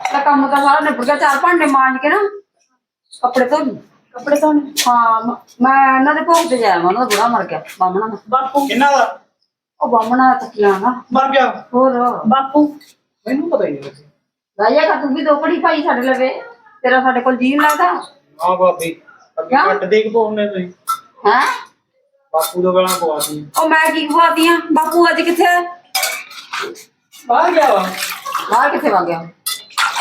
ਤਾਂ ਕੰਮ ਤਾਂ ਸਾਰਾ ਨਿਬੜ ਗਿਆ ਚਾਰ ਭਾਂਡੇ ਮਾਂਜ ਕੇ ਨਾ ਕੱਪੜੇ ਧੋ ਕੱਪੜੇ ਧੋਣੇ? ਹਾਂ ਮ- ਮੈਂ ਇਹਨਾਂ ਦੇ ਭੋਗ ਤੇ ਜਾਇਆ ਮੈਂ ਉਹਨਾਂ ਦਾ ਬੁੜਾ ਮਰ ਗਿਆ ਬਾਹਮਣਾ ਦਾ। ਬਾਪੂ? ਕਿੰਨਾ ਦਾ? ਉਹ ਬਾਹਮਣਾ ਤੱਕਿਆ ਨਾ ਮਰ ਗਿਆ। ਹੋਰ? ਬਾਪੂ? ਮੈਨੂੰ ਪਤਾ ਹੀ ਨਹੀਂ ਰਾਜਾ ਕਾ ਤੂੰ ਵੀ ਦੋ ਘੜੀ ਭਾਈ ਸਾਡੇ ਲਵੇ ਤੇਰਾ ਸਾਡੇ ਕੋਲ ਜੀਣ ਲੱਗਦਾ। ਹਾਂ ਬਾਬੀ ਅੱਗੇ ਕਿਆ? ਕੱਟ ਦੇ ਕੇ ਪਾਉਣੇ ਤੁਸੀਂ। ਹੈ? ਬਾਪੂ ਦਾ ਗਲਾ ਪਵਾਤੀ ਉਹ ਮੈਂ ਕੀ ਖਵਾਤੀਆਂ? ਬਾਪੂ ਅੱਜ ਕਿੱਥੇ? ਆ? ਬਾਹਰ ਗਿਆ ਵਾ। ਬਾਹਰ ਕਿੱਥੇ ਵਗ ਗਿਆ?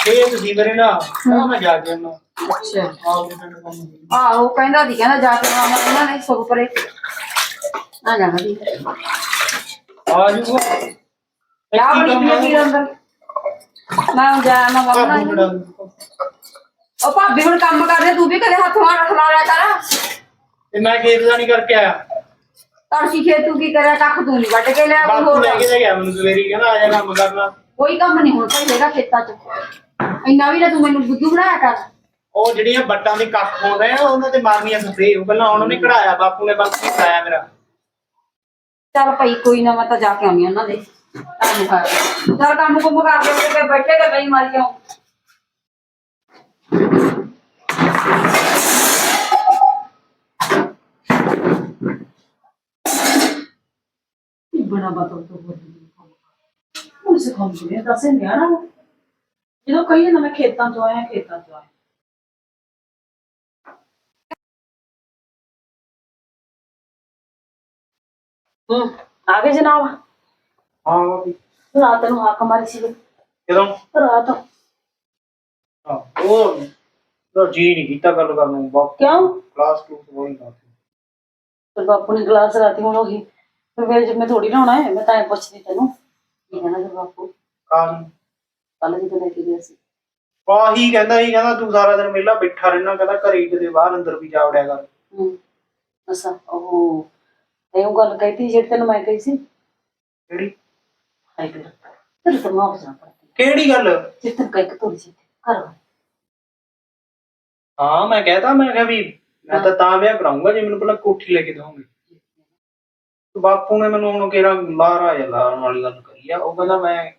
ਮੇਰੇ ਨਾਲ ਮੈਂ ਜਾ ਕੇ ਉਹਨਾਂ ਅੱਛਾ। ਆਹ ਪਿੰਡ ਕੰਮ ਸੀ। ਆਹੋ ਕਹਿੰਦਾ ਸੀ ਕਹਿੰਦਾ ਜਾ ਕੇ ਆਉਣਾ ਉਹਨਾਂ ਨੇ ਸੁਖ ਪਰੇ। ਆ ਜਾਣਾ ਦੀ ਆ ਜੂਗਾ ਕਿਆ ਬਣੀ ਪਈ ਵੀਰ ਅੰਦਰ। ਮੈਂ ਹੁਣ ਜਾਇਆ ਮੈਂ ਬਾਹਮਣਾ ਬਾਪੂ ਬੜਾ ਉਹ ਭਾਬੀ ਹੁਣ ਕੰਮ ਕਰਦੇ ਤੂੰ ਵੀ ਕਦੇ ਹੱਥ ਮਾਰ ਲਾ ਲਿਆ ਕਰ। ਤੇ ਮੈਂ ਖੇਤ ਦਾ ਨਹੀਂ ਕਰਕੇ ਆਇਆ। ਤੜਕੀ ਖੇਤ ਤੂੰ ਕੀ ਕਰਿਆ ਕੱਖ ਤੂੰ ਨਹੀਂ ਵੱਢ ਕੇ ਲਿਆ ਕੋਈ ਬਾਪੂ ਹੋਰ ਲੈ ਕੇ ਤਾਂ ਗਿਆ ਮੈਨੂੰ ਸਵੇਰੀ ਕਹਿੰਦਾ ਆ ਜਾ ਕੰਮ ਕਰਨਾ। ਕੋਈ ਕੰਮ ਨਹੀਂ ਹੁਣ ਭਾਈ ਹੈਗਾ ਖੇਤਾਂ 'ਚ। ਇੰਨਾ ਵੀ ਨਾ ਤੂੰ ਮੈਨੂੰ ਬੁੱਧੂ ਬਣਾਇਆ ਕਰ। ਉਹ ਜਿਹੜੀਆਂ ਬੱਟਾਂ ਦੇ ਕੱਖ ਹੁੰਦੇ ਆ ਉਹਨਾਂ ਤੇ ਮਾਰਨੀਆਂ ਸਪਰੇ ਉਹ ਪਹਿਲਾਂ ਉਹਨਾਂ ਨੇ ਕਢਾਇਆ ਬਾਪੂ ਨੇ ਬਸ ਨਹੀਂ ਕਰਾਇਆ ਮੇਰਾ। ਚੱਲ ਭਾਈ ਕੋਈ ਨਾ ਮੈਂ ਤਾਂ ਜਾ ਕੇ ਆਉਣੀ ਉਹਨਾਂ ਦੇ। ਕੰਮ ਕਰ। ਚੱਲ ਕੰਮ ਕੁੰਮ ਕਰਦੇ ਤੇ ਬੈਠੇ ਕੇ ਬਈ ਮਾਰੀ ਜਾਉ ਬਣਾ ਬਤੋ ਤੋਂ ਬੋਲੀ ਉਹ ਸਿਖਾਉਂ ਜੀ ਦੱਸੇ ਨਹੀਂ ਆਣਾ ਜਦੋਂ ਕਹੀਏ ਨਾ ਮੈਂ ਖੇਤਾਂ ਤੋਂ ਆਇਆ ਖੇਤਾਂ ਤੋਂ ਆਇਆ। ਹੂੰ ਆ ਗਏ ਜਨਾਬ? ਹਾਂ ਬਾਪੀ ਰਾਤ ਨੂੰ ਹਾਕ ਮਾਰੀ ਸੀ। ਜਦੋਂ ਰਾਤ। ਹਾਂ, ਉਹ ਉਹ ਜੀ ਨਹੀਂ ਕੀਤਾ ਗੱਲ ਕਰਨ ਨੂੰ ਬਾਪ। ਕਿਉਂ? ਕਲਾਸ ਕਲੂਸ ਬੋਲੀ ਨਾ। ਤੇ ਬਾਪੂ ਨੇ ਗਲਾਸ ਰਾਤੀ ਹੁਣ ਉਹੀ। ਫਿਰ ਮੇਰੇ ਜਿੰਮੇ ਥੋੜੀ ਨਾ ਹੋਣਾ ਹੈ ਮੈਂ ਤਾਂ ਐਂ ਪੁੱਛਦੀ ਤੈਨੂੰ। ਕੀ ਕਹਿਣਾ ਤੇ ਬਾਪੂ? ਕਾਹੀ ਕੱਲ ਜਦੋਂ ਲੈ ਕੇ ਗਿਆ ਸੀ। ਆਹੀ ਕਹਿੰਦਾ ਸੀ ਕਹਿੰਦਾ ਤੂੰ ਸਾਰਾ ਦਿਨ ਮੇਲਾ ਬੈਠਾ ਰਹਿਣਾ ਕਹਿੰਦਾ ਘਰੇ ਕਿਤੇ ਬਾਹਰ ਅੰਦਰ ਵੀ ਜਾ ਵੜਿਆ ਕਰ। ਹੂੰ ਅਸਾਂ ਉਹ ਉਹ ਗੱਲ ਕਹੀ ਤੀ ਜਿਹੜੀ ਤੈਨੂੰ ਮੈਂ ਕਹੀ ਸੀ। ਕਿਹੜੀ? ਹਾਈ ਫਿਰ ਤੇਰੇ ਤੋਂ ਮਾਫ ਜਾਣਾ ਪੜਦੀ ਕਿਹੜੀ ਗੱਲ? ਜਿੱਥੇ ਕਈ ਤੋੜੀ ਸੀ ਘਰ ਵਾਲੀ। ਹਾਂ ਮੈਂ ਕਹਤਾ ਮੈਂ ਕਿਹਾ ਵੀ ਮੈਂ ਤਾਂ ਤਾਂ ਵਿਆਹ ਕਰਾਉਂਗਾ ਜੇ ਮੈਨੂੰ ਪਹਿਲਾਂ ਕੋਠੀ ਲੈ ਕੇ ਦੋਗੇ ਬਾਪੂ ਨੇ ਮੈਨੂੰ ਹੁਣ ਕਿਹੜਾ ਲਾਰਾ ਜਾਂ ਲਾਰਨ ਵਾਲੀ ਗੱਲ ਕਰੀ ਆ ਉਹ ਕਹਿੰਦਾ ਮੈਂ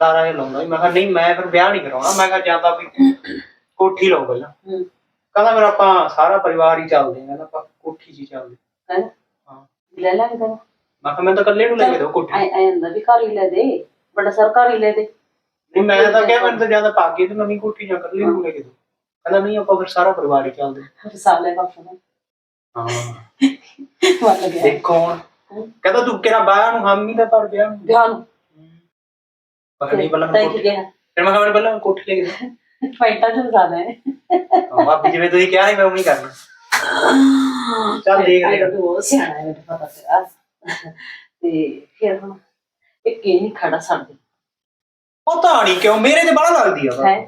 ਲਾਰਾ ਜਾਂ ਲਾਉਂਦਾ ਸੀ। ਮੈਂ ਕਿਹਾ ਨਹੀਂ ਮੈਂ ਫਿਰ ਵਿਆਹ ਨਹੀਂ ਕਰਾਉਣਾ। ਮੈਂ ਕਿਹਾ ਜਾਂ ਤਾਂ ਵੀ ਕੋਠੀ ਲਓ ਪਹਿਲਾਂ। ਹੂੰ। ਕਹਿੰਦਾ ਫਿਰ ਆਪਾਂ ਸਾਰਾ ਪਰਿਵਾਰ ਹੀ ਚੱਲਦੇ ਆ ਕਹਿੰਦਾ ਆਪਾਂ ਕੋਠੀ 'ਚ ਹੀ ਚੱਲਦੇ ਕਹਿੰਦਾ ਹਾਂ? ਲੈ ਲਾਂਗੇ ਤੈਨੂੰ ਮੈਂ ਕਿਹਾ ਮੈਂ ਤਾਂ ਇਕੱਲੇ ਨੂੰ ਲੈ ਕੇ ਦਿਓ ਕੋਠੀ। ਐ ਐ ਹੁੰਦਾ ਵੀ ਘਰ ਹੀ ਲੈ ਦੇ ਬੜਾ ਸਰਕਾਰ ਹੀ ਲੈ ਦੇ। ਨਹੀਂ ਮੈਂ ਤਾਂ ਕਿਹਾ ਮੈਨੂੰ ਤਾਂ ਜ਼ਿਆਦਾ ਪਾ ਕੇ ਤੇ ਨਵੀਂ ਕੋਠੀ ਜਾਂ ਇਕੱਲੇ ਨੂੰ ਲੈ ਕੇ ਦਿਓ ਕਹਿੰਦਾ ਨਹੀਂ ਆਪਾਂ ਫਿਰ ਸਾਰਾ ਪਰਿਵਾਰ ਹੀ ਚੱਲਦੇ ਫਿਰ ਸਾਲ ਲੈ ਬਾਪੂ ਨੇ। ਹਾਂ। ਵੱਲ ਗਿਆ। ਦੇਖੋ ਹੁਣ। ਕਹਿੰਦਾ ਤੂੰ ਕਿਹੜਾ ਬਾਹਰ ਨੂੰ ਹਾਮੀ ਤਾਂ ਪਰ ਵਿਆਹ ਨੂੰ। ਵਿਆਹ ਨੂੰ। ਕੋਠੀ- ਗਿਆ ਫਿਰ ਮੈਂ ਕਿਹਾ ਮੈਨੂੰ ਪਹਿਲਾਂ ਕੋਠੀ ਲੈ ਕੇ ਦਿਓ ਫਾਈਟਾਂ ਚ ਜ਼ਿਆਦਾ ਹੈ ਹਾਂ, ਭਾਬੀ ਜਿਵੇਂ ਤੁਸੀਂ ਕਿਹਾ ਸੀ ਮੈਂ ਉਵੇਂ ਹੀ ਕਰਨਾ। ਚੱਲ ਦੇਖ ਲਿਆ ਤਾਂ ਉਹ ਸਿਆਣਾ ਹੈ ਮੈਨੂੰ ਪਤਾ ਤੇਰਾ। ਤੇ ਫਿਰ ਹੁਣ ਇੱਕ ਇਹ ਨਹੀਂ ਖੜਾ ਸਾਡੇ। ਉਹ ਤਾਂ ਨਹੀਂ ਕਿਉਂ ਮੇਰੇ ਤੇ ਬੜਾ ਲੱਗਦੀ ਆ। ਹੈ?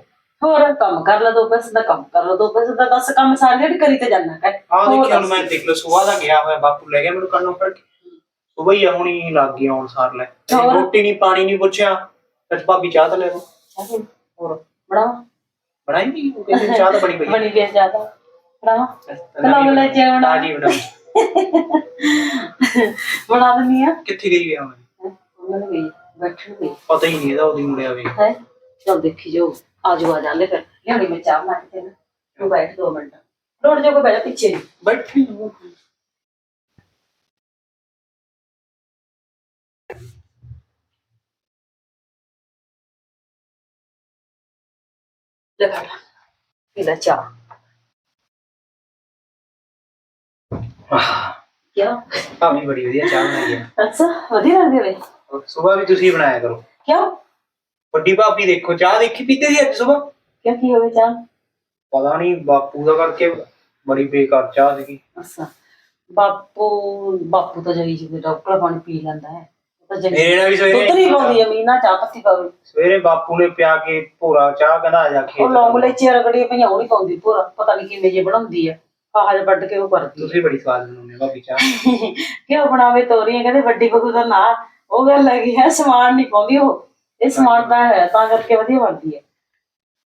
ਹੋਰ ਕੰਮ ਕਰ ਲੈ ਦੋ ਪੈਸੇ ਦਾ ਕੰਮ ਕਰ ਲੈ ਦੋ ਪੈਸੇ ਦਾ ਦਸ ਕੰਮ ਸਾਰੇ ਜਿਹੜੀ ਕਰੀ ਤੇ ਜਾਣਾ ਕਰ ਆਹ ਹੋਰ ਦੇਖੀ ਹੁਣ। ਮੈਂ ਦੇਖ ਲਓ ਸੁਬਾਹ ਦਾ ਗਿਆ ਹੋਇਆ ਬਾਪੂ ਲੈ ਗਿਆ ਮੈਨੂੰ ਕੰਨੋਂ ਫੜ ਕੇ। ਸੁਬਾਹ ਹੀ ਹੁਣੀ ਲੱਗ ਗਿਆ ਹੁਣ ਸਾਰ ਲੈ? ਰੋਟੀ ਨਹੀਂ ਪਾਣੀ ਨਹੀਂ ਪੁੱਛਿਆ। ਤੇ ਭਾਬੀ ਚਾਹ ਤਾਂ ਲੈ ਲਓ। ਹੋਰ ਬੜਾ ਬਣਾਈ ਨਹੀਂ ਉਹ ਕਹਿੰਦੇ ਚਾਹ ਤਾਂ ਬਣੀ ਪਈ ਬਣੀ ਵੀ ਜ਼ਿਆਦਾ ਬੜਾ ਨਵੀਂ ਬਣਾ ਲੈ ਜੇ ਬਣਾ। ਤਾਜ਼ੀ ਬਣਾ ਬਣਾ ਦਿੰਦੀ ਆ। ਕਿੱਥੇ ਗਈ ਆ ਹੁਣ ਉਹਨਾਂ ਨੇ ਗਈ ਬੈਠਣ ਗਈ। ਪਤਾ ਹੀ ਨਹੀਂ ਇਹਦਾ ਉਹਦੀ ਮੁੜਿਆ ਵੀ। ਹੈ? ਚਲ ਦੇਖੀ ਜਾਓ ਆ ਜਾਓ ਆ ਜਾ ਲੈ ਫਿਰ। ਲਿਆਉਣੀ ਮੈਂ ਚਾਹ ਬਣਾ ਕੇ ਦੇਣਾ। ਤੂੰ ਬੈਠ ਦੋ ਮਿੰਟ। ਲੋੜ ਜੋ ਕੋ ਬੈਠ ਪਿੱਛੇ ਨੂੰ। ਬੈਠੀ ਲੈ ਫੜ। ਪੀ ਲੈ ਚਾਹ। ਕਿਉਂ? ਭਾਵੇਂ ਬੜੀ ਵਧੀਆ ਚਾਹ ਬਣਾਈ ਆ। ਅੱਛਾ ਵਧੀਆ ਲੱਗਦੀ ਵੇ ਸਵੇਰ ਵੀ ਤੁਸੀਂ ਬਣਾਇਆ ਕਰੋ। ਕਿਉਂ? ਵੱਡੀ ਭਾਬੀ ਦੇਖੋ ਚਾਹ ਦੇਖੀ ਪੀਤੇ ਸੀ ਅੱਜ ਸਵੇਰ ਕਿਉਂ ਕੀ ਹੋਵੇ ਚਾਹ? ਪਤਾ ਨਹੀਂ ਬਾਪੂ ਦਾ ਕਰਕੇ ਬੜੀ ਬੇਕਾਰ ਚਾਹ ਸੀਗੀ। ਅੱਛਾ। ਬਾਪੂ ਬਾਪੂ ਤਾਂ ਜਗੀ ਜੀ ਡਾਕਟਰ ਪਾਣੀ ਪੀ ਲੈਂਦਾ ਹੈ। ਮੇਰੇ ਨਾਲ ਵੀ ਦੁੱਧ ਨਹੀਂ ਸਵੇਰੇ ਪਾਉਂਦੀ ਅਮੀਨਾ ਚਾਹ ਪੱਤੀ ਪਾਵੇ ਸਵੇਰੇ ਬਾਪੂ ਨੇ ਪਿਆ ਕੇ ਭੋਰਾ ਚਾਹ ਕਹਿੰਦਾ ਆ ਜਾ ਉਹ ਖੇਤ ਲੌਂਗ ਲੈਚੀ ਰਗੜੀ ਪਈਆਂ ਉਹ ਨਹੀਂ ਪਾਉਂਦੀ ਪੂਰਾ ਪਤਾ ਨਹੀਂ ਕਿਵੇਂ ਜੇ ਬਣਾਉਂਦੀ ਆ। ਆਹ ਜਿਹਾ ਵੱਢ ਕੇ ਉਹ ਕਰਦੀ ਤੁਸੀਂ ਬੜੀ ਸਵਾਦ ਬਣਾਉਂਦੇ ਹੋ ਭਾਬੀ ਚਾਹ। ਕਿਉਂ ਬਣਾਵੇ ਤੋਰੀਆਂ ਕਹਿੰਦੇ ਵੱਡੀ ਬਗੂ ਦਾ ਨਾਂ ਉਹ ਗੱਲ ਹੈਗੀ ਹੈ ਸਮਾਨ ਨਹੀਂ ਪਾਉਂਦੀ ਉਹ। ਇਹ ਸਮਾਨ ਤਾਂ ਹੈ ਤਾਂ ਕਰਕੇ ਵਧੀਆ ਬਣਦੀ ਹੈ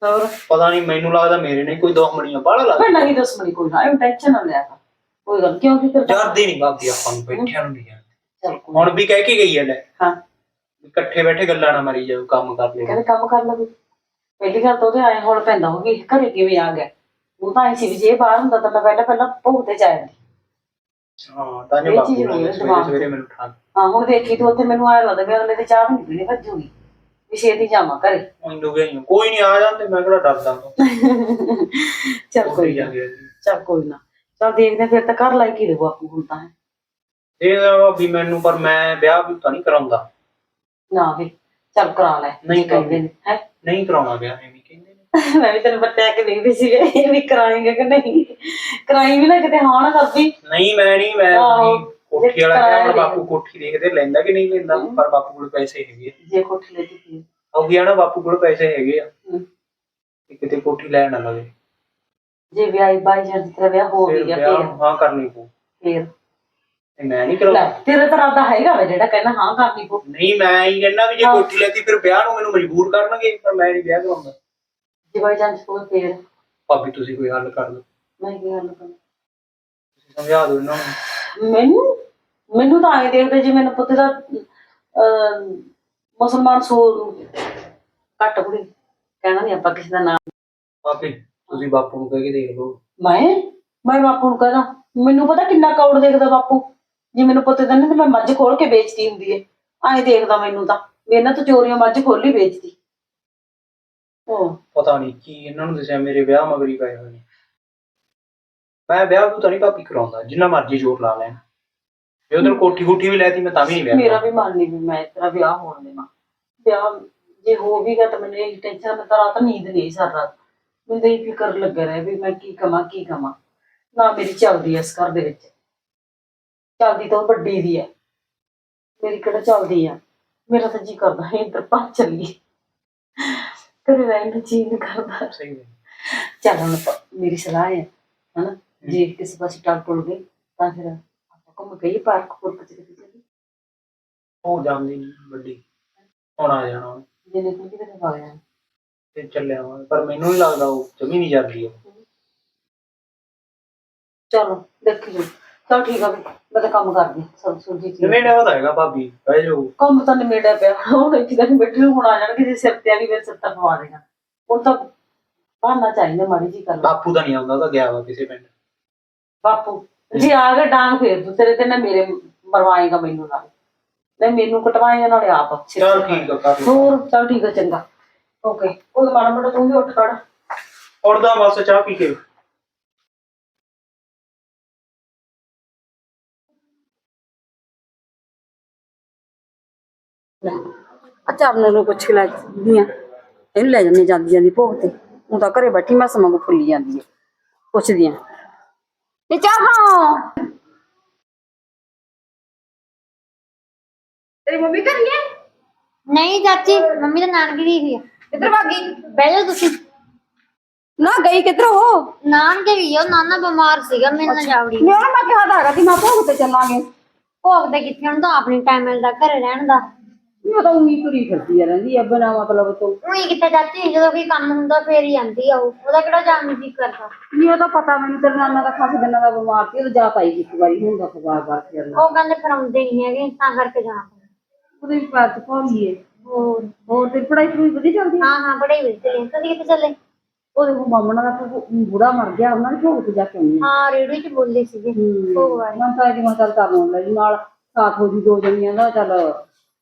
ਹੋਰ? ਪਤਾ ਨਹੀਂ ਮੈਨੂੰ ਲੱਗਦਾ ਮੇਰੇ ਨੇ ਕੋਈ ਦੋ ਮਣੀਆਂ ਬਾਹਲਾ ਲੱਗਦਾ। ਮੈਂ ਨਹੀਂ ਦੁਸ਼ਮਣੀ ਕੋਈ ਨਾ ਟੈਨਸ਼ਨ ਨਾ ਲਿਆ ਕਰ। ਕੋਈ ਗੱਲ ਕਿਉਂ ਕਿ ਤੇਰੇ ਡਰਦੀ ਨਹੀਂ ਭਾਬੀ ਆਪਾਂ ਨੂੰ ਬੈਠਿਆਂ ਨੂੰ ਨਹੀਂ ਚੱਲ ਕੋਈ ਹੁਣ ਵੀ ਕਹਿ ਕੇ ਗਈ ਹੈ ਲੈ। ਹਾਂ। ਇਕੱਠੇ ਬੈਠੇ ਗੱਲਾਂ ਨਾ ਮਾਰੀ ਜਾਓ ਕੰਮ ਕਰ ਲਿਓ। ਕਹਿੰਦੇ ਕੰਮ ਕਰ ਲੈ ਕੋਈ ਪਹਿਲੀ ਗੱਲ ਤਾਂ ਉਹਦੇ ਆਏ ਹੋਲ ਪੈਂਦਾ ਹੋ ਵੀ ਘਰੇ ਕਿਵੇਂ ਆ ਗਿਆ। ਉਹ ਤਾਂ ਐ ਸੀ ਵੀ ਜੇ ਬਾਹਰ ਹੁੰਦਾ ਤਾਂ ਮੈਂ ਪਹਿਲਾਂ ਪਹਿਲਾਂ ਭੋਗ ਤੇ ਜਾਇਆ ਹਾਂ ਤਾਂ ਜੋ ਇਹ ਬਾਪੂ ਚੀਜ਼ ਸਵੇਰੇ ਦਿਮਾਗ 'ਚ। ਸਵੇਰੇ ਮੈਨੂੰ ਠਾ ਹਾਂ ਹੁਣ ਦੇਖੀ ਤੂੰ ਉੱਥੇ ਮੈਨੂੰ ਆਇਆ ਲੱਗਦਾ ਵੀ ਅਗਲੇ ਦੇ ਚਾਹ ਵੀ ਨਹੀਂ ਪੀਣੀ ਭੱਜੂਗੀ। ਵੀ ਛੇਤੀ ਜਾਵਾਂ ਘਰੇ। ਮੈਨੂੰ ਗਈ ਕੋਈ ਨਹੀਂ ਆ ਜਾਂਦੇ ਮੈਂ ਕਿਹੜਾ ਡਰਦਾ ਚੱਲ ਕੋਈ ਨਾ। ਜਾਂਦੇ ਚੱਲ ਕੋਈ ਨਾ। ਚੱਲ ਦੇਖਦੇ ਹਾਂ ਫਿਰ ਤਾਂ ਘਰ ਲਾਇਕ ਹੀ ਦੇਵੋ ਆਪੂ ਹੁਣ ਤਾਂ। ਇਹ ਵੀ ਮੈਨੂੰ ਪਰ ਮੈਂ ਵਿਆਹ ਵੀ ਤਾਂ ਨਹੀਂ ਕਰਾਉਂਦਾ। ਨਾ ਵੀ ਚੱਲ ਕਰਾ ਲੈ ਨਹੀਂ ਕਹਿੰਦੇ ਹੈ? ਨਹੀਂ ਕਰਾਉਣਾ ਵਿਆਹ ਐਵੇਂ ਕਹਿੰਦੇ ਨੇ। ਮੈਂ ਵੀ ਤੈਨੂੰ ਬਤਾਇਆ ਕਿ ਦੇਖਦੀ ਸੀ ਵੀ ਇਹ ਵੀ ਕਰਾਏਂਗੇ ਕਿ ਨਹੀਂ? ਕਰਾਈ ਵੀ ਨਾ ਕਿਤੇ ਹਾਂ ਨਾ ਕਰਦੀ। ਨਹੀਂ ਮੈਂ ਨਹੀਂ ਮੈਂ ਆਹੋ। ਕੋਠੀ ਵਾਲਾ ਕਰਾਇਆ ਕਿਹਾ ਹੁਣ ਨਹੀਂ। ਬਾਪੂ ਕੋਠੀ ਦੇਖਦੇ ਲੈਂਦਾ ਕਿ ਨਹੀਂ ਲੈਂਦਾ ਪਰ ਬਾਪੂ ਕੋਲ ਪੈਸੇ ਹੈਗੇ ਆ। ਜੇ ਕੋਠੀ ਲੈ ਦਿੱਤੀ ਉਹ ਗਿਆ ਨਾ ਬਾਪੂ ਕੋਲ ਪੈਸੇ ਹੈਗੇ ਆ। ਹਮ। ਕਿਤੇ ਕੋਠੀ ਲੈਣ ਨਾ ਲਵੇ। ਜੇ ਵਿਆਹ ਬਾਈ ਜਾਂ ਤੇਰਾ ਵਿਆਹ ਹੋ ਵੀ ਫਿਰ ਗਿਆ ਵਿਆਹ ਫੇਰ। ਹਾਂ ਕਰਨੀ ਪਊ। ਫੇਰ। ਮੈਂ ਨਹੀਂ ਲੈ ਕਰਾਉਂਦਾ ਤੇਰਾ ਤਾਂ ਰਾਦਾ ਹੈਗਾ ਵਾ ਜਿਹੜਾ ਕਹਿੰਦਾ ਹਾਂ ਕਰਨੀ ਪਊ ਨਹੀਂ ਮੈਂ ਹੀ ਕਹਿੰਦਾ ਵੀ ਜੇ ਹਾਂ। ਕੋਠੀ ਲੈਤੀ ਫਿਰ ਵਿਆਹ ਨੂੰ ਮੈਨੂੰ ਮਜਬੂਰ ਕਰਨਗੇ ਪਰ ਮੈਂ ਨਹੀਂ ਵਿਆਹ ਕਰਾਉਂਦਾ। ਜੇ ਬਾਈ ਜਾਂ ਕੋਈ ਫੇਰ। ਭਾਬੀ ਤੁਸੀਂ ਕੋਈ ਹੱਲ ਕਰ ਦਿਓ। ਮੈਂ ਕੀ ਗੱਲ ਕਰਾਂ? ਤੁਸੀਂ ਸਮਝਾ ਦਿਓ ਇਹਨਾਂ ਨੂੰ। ਮੈਨੂੰ? ਮੈਨੂੰ ਤਾਂ ਆਏ ਦੇਖਦੇ ਜੇ ਮੈਨੂੰ ਪੁੱਤ ਦਾ ਅਹ, ਮੁਸਲਮਾਨ ਸੋ ਘੱਟ ਕੁੜੀ ਕਹਿਣਾ ਨਹੀਂ ਆਪਾਂ ਕਿਸੇ ਦਾ ਨਾਮ। ਭਾਬੀ ਤੁਸੀਂ ਬਾਪੂ ਨੂੰ ਕਹਿ ਕੇ ਦੇਖ ਲਓ। ਮੈਂ? ਮੈਂ ਬਾਪੂ ਨੂੰ ਕਹਦਾ ਮੈਨੂੰ ਪਤਾ ਕਿੰਨਾ ਕੌੜ ਦੇਖਦਾ ਬਾਪੂ। ਜੇ ਮੈਨੂੰ ਪੁੱਤ ਦਿੰਦੇ ਤੇ ਮੈਂ ਮੱਝ ਖੋਲ ਕੇ ਵੇਚਦੀ ਹੁੰਦੀ ਏ। ਐਂ ਦੇਖਦਾ ਮੈਨੂੰ ਤਾਂ ਵੀ ਇਹਨਾਂ ਤੋਂ ਚੋਰੀਆਂ ਮੱਝ ਖੋਲੀ ਵੇਚਦੀ। ਉਹ ਪਤਾ ਨਹੀਂ ਕੀ ਇਹਨਾਂ ਨੂੰ ਦੱਸਿਆ ਮੇਰੇ ਵਿਆਹ ਮਗਰੀ ਪਏ ਹੋਏ ਨੇ। ਮੈਂ ਵਿਆਹ ਨੂੰ ਤਾਂ ਨਹੀਂ ਭਾਬੀ ਕਰਾਉਂਦਾ ਜਿੰਨਾ ਮਰਜ਼ੀ ਜ਼ੋਰ ਲਾ ਲੈਣ। ਜੇ ਉਧਰ ਕੋਠੀ ਕੋਠੀ ਵੀ ਲੈਤੀ ਮੈਂ ਤਾਂ ਵੀ ਨਹੀਂ ਵਿਆਹ ਮੇਰਾ ਵੀ ਮਨ ਨਹੀਂ ਵੀ ਮੈਂ ਤੇਰਾ ਵਿਆਹ ਹੋਣ ਦੇਵਾਂ। ਵਿਆਹ ਜੇ ਹੋ ਵੀ ਗਿਆ ਤਾਂ ਮੈਨੂੰ ਇਹ ਟੈਨਸ਼ਨ ਮੈਂ ਤਾਂ ਰਾਤ ਨੀਂਦ ਨਹੀਂ ਸਰ ਰਾਤ। ਮੈਨੂੰ ਤਾਂ ਇਹ ਫਿਕਰ ਲੱਗਾ ਰਿਹਾ ਵੀ ਮੈਂ ਕੀ ਕਮਾਂ ਕੀ ਕਮਾਂ। ਨਾ ਮੇਰੀ ਚੱਲਦੀ ਐ ਇਸ ਘਰ ਦੇ ਵਿੱਚ। ਚੱਲਦੀ ਤਾਂ ਉਹ ਵੱਡੀ ਦੀ ਐ ਮੇਰੀ ਕਿਹੜਾ ਚੱਲਦੀ ਆ। ਮੇਰਾ ਤਾਂ ਜੀ ਕਰਦਾ ਹੈ ਇੱਧਰ ਪਾ ਚੱਲੀ। ਕਰੇ ਰਹਿਣ ਦਾ ਜੀ ਨਹੀਂ ਕਰਦਾ। ਸਹੀ ਹੈ ਚੱਲ ਹੁਣ ਪ- ਮੇਰੀ ਸਲਾਹ ਹੈ ਹਨਾ? ਜੇ ਕਿਸੇ ਪਾਸੇ ਟਲ ਟੁਲ ਗਈ ਤਾਂ ਫਿਰ ਆਪਾਂ ਘੁੰਮ ਗਈ ਪਾਰਕ ਪੁਰਕ ਚ ਕਿਤੇ ਚੱਲੀ ਉਹ ਜਾਂਦੀ ਵੱਡੀ। ਹੁਣ ਆ ਜਾਣਾ ਉਹਨੇ, ਜੇ ਨਿਕਲ ਕੇ ਤੇ ਆ ਗਿਆ ਤੇ ਚੱਲਿਆ ਵਾ। ਪਰ ਮੈਨੂੰ ਨਹੀਂ ਲੱਗਦਾ ਉਹ ਜਮੀ ਨਹੀਂ ਜਾਂਦੀ ਉਹ। ਚਲੋ ਦੇਖੀ ਜੋ ਚਲ ਠੀਕ ਆ ਵੀ ਮੈਂ ਤਾਂ ਕੰਮ ਕਰਦੀ ਸਭ ਸੁਲਝੀ ਚੀਜ਼ ਜਿਵੇਂ ਨੇ ਹੈਗਾ ਭਾਬੀ ਬਹਿ ਜਾਓ। ਕੰਮ ਤਾਂ ਨਿਮੇੜਾ ਪਿਆ ਹੁਣ ਇੱਥੇ ਤੱਕ ਬੈਠੇ ਹੁਣ ਆ ਜਾਣਗੇ ਜੇ ਸਿਰ ਤੇ ਵਾਲੀ ਮੇਰੇ ਸਿਰ ਤਾਂ ਪਵਾ ਦੇਗਾ ਹੁਣ ਤਾਂ ਬਹਾਨਾ ਚਾਹੀਦਾ ਮਾੜੀ ਜੀ ਕਰ ਬਾਪੂ ਤਾਂ ਨਹੀਂ ਆਉਂਦਾ ਉਹ ਤਾਂ ਗਿਆ ਵਾ ਕਿਸੇ ਪਿੰਡ। ਬਾਪੂ ਜੇ ਆ ਗਿਆ ਡਾਂਗ ਫੇਰ ਤੂੰ ਤੇਰੇ ਤੇ ਨਾ ਮੇਰੇ ਮਰਵਾਏਗਾ ਮੈਨੂੰ ਨਾਲ ਨਹੀਂ ਮੈਨੂੰ ਕਟਵਾਏਗਾ ਨਾਲੇ ਆਪ ਚਲ ਠੀਕ ਆ ਕਾਫੀ ਹੋਰ ਚਲ ਠੀਕ ਆ ਚੰਗਾ। ਓਕੇ ਉਹ ਮਾੜਾ ਮੋਟਾ ਤੂੰ ਵੀ ਉੱਠ ਖੜ। ਉੜਦਾ ਬਸ ਚਾਹ ਪੀ ਕੇ। ਆ ਚਰਨ ਨੂੰ ਪੁੱਛ ਕੇ ਲੈ ਜਾਂਦੀ ਆ ਇਹਨੂੰ ਲੈ ਜਾਂਦੀ ਜਾਂਦੀ ਜਾਂਦੀ ਭੋਗ ਤੇ। ਉਹ ਤਾਂ ਘਰੇ ਬੈਠੀ ਮੈਂ ਸਮਾਂ ਫੁੱਲੀ ਜਾਂਦੀ ਆ। ਪੁੱਛਦੀ ਆ ਇਹ ਚਾਹਾਂ ਤੇਰੀ ਮੰਮੀ ਘਰ ਹੀ ਹੈ ਨਹੀਂ ਚਾਚੀ ਮੰਮੀ ਤਾਂ ਨਾਨਕੀ ਗਈ ਹੋਈ ਆ। ਕਿੱਧਰ ਭਾਗੀ ਬਹਿ ਜਾ ਤੁਸੀਂ। ਨਾ ਗਈ ਕਿੱਧਰ ਹੋ ਨਾਨਕੇ ਗਈ ਆ ਉਹ ਨਾਨਾ ਬਿਮਾਰ ਸੀਗਾ ਮੇਰੇ ਨਾਲ ਜਾਵੜੀ ਮੈਂ ਉਹਨੂੰ ਮੈਂ ਕਿਹਾ ਤਾਂ ਹੈਗਾ ਸੀ ਮੈਂ ਭੋਗ ਤੇ ਚੱਲਾਂਗੇ। ਭੋਗ ਤੇ ਕਿੱਥੇ ਹੁਣ ਤਾਂ ਆਪਣੀ ਟਾਈਮ ਮਿਲਦਾ ਘਰੇ ਰਹਿਣ ਦਾ। ਮੈਂ ਤਾਂ ਉਹੀ ਤੁਰੀ ਫਿਰਦੀ ਆ ਰਹਿੰਦੀ ਆ ਬਿਨਾ ਮਤਲਬ ਤੋਂ। ਉਹੀ ਕਿੱਥੇ ਚਾਚੀ ਜਦੋਂ ਕੋਈ ਕੰਮ ਹੁੰਦਾ ਫੇਰ ਹੀ ਆਂਦੀ ਆ ਉਹ। ਉਹਦਾ ਕਿਹੜਾ ਜਾਣ ਨੂੰ ਜੀ ਕਰਦਾ? ਨਹੀਂ ਉਹਦਾ ਪਤਾ ਮੈਨੂੰ ਤੇਰੇ ਨਾਨਾ ਦਾ ਖਾਸ ਦਿਨਾਂ ਦਾ ਬਿਮਾਰ ਸੀ ਉਹ ਜਾ ਪਾਈ ਇੱਕ ਵਾਰੀ ਹੁੰਦਾ ਖਬਾਰ ਬਾਰ ਫਿਰਨਾ ਉਹ ਕਹਿੰਦੇ ਫਿਰ ਆਉਂਦੇ ਨਹੀਂ ਹੈਗੇ ਤਾਂ ਕਰਕੇ ਜਾਣਾ ਪੈਂਦਾ। ਉਹਦੇ ਵੀ ਪੈਰ ਚ ਭੌਲੀਏ ਹੋਰ? ਹੋਰ ਤੇਰੀ ਪੜਾਈ ਪੜੂਈ ਵਧੀਆ ਚੱਲਦੀ ਆ? ਹਾਂ ਹਾਂ ਬੜੇ ਵਿੱਚ ਚਲੇ ਤੁਸੀਂ ਕਿੱਥੇ ਚੱਲੇ? ਉਹਦੇ ਕੋ ਮਾਮਣਾ ਦਾ ਭੂ- ਬੁੜਾ ਮਰ ਗਿਆ ਉਹਨਾਂ ਦੇ ਭੋਗ ਤੇ ਜਾ ਕੇ ਆਉਣੀ ਆ। ਹਾਂ ਰੇਡੀਓ 'ਚ ਬੋਲਦੇ ਸੀਗੇ ਭੋਗ ਵਾਲੇ। ਮੈਂ ਤਾਂ ਇਹਦੀ ਮਦਦ ਕਰ ਲਵਾਂ ਜੀ ਨਾਲ ਸਾਥ ਹੋ ਜੀ ਦੋ ਜਣੀਆਂ ਦਾ ਚੱਲ